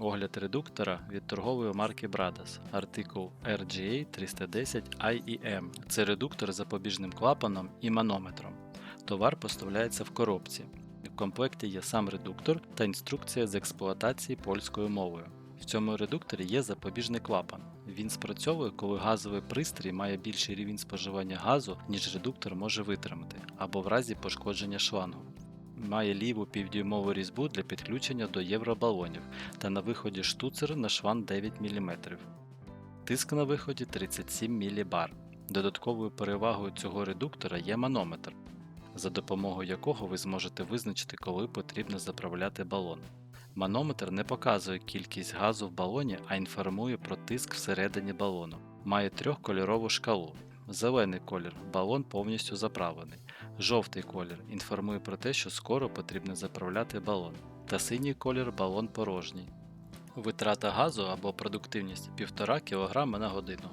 Огляд редуктора від торгової марки Bradas, артикул RGA 310 IEM. Це редуктор з запобіжним клапаном і манометром. Товар поставляється в коробці. В комплекті є сам редуктор та інструкція з експлуатації польською мовою. В цьому редукторі є запобіжний клапан. Він спрацьовує, коли газовий пристрій має більший рівень споживання газу, ніж редуктор може витримати, або в разі пошкодження шлангу. Має ліву півдюймову різьбу для підключення до євробалонів та на виході штуцер на шван 9 мм. Тиск на виході 37 мілібар. Додатковою перевагою цього редуктора є манометр, за допомогою якого ви зможете визначити, коли потрібно заправляти балон. Манометр не показує кількість газу в балоні, а інформує про тиск всередині балону. Має трьохкольорову шкалу. Зелений колір балон повністю заправлений. Жовтий колір інформує про те, що скоро потрібно заправляти балон. Та синій колір балон порожній. Витрата газу або продуктивність 1,5 кг на годину.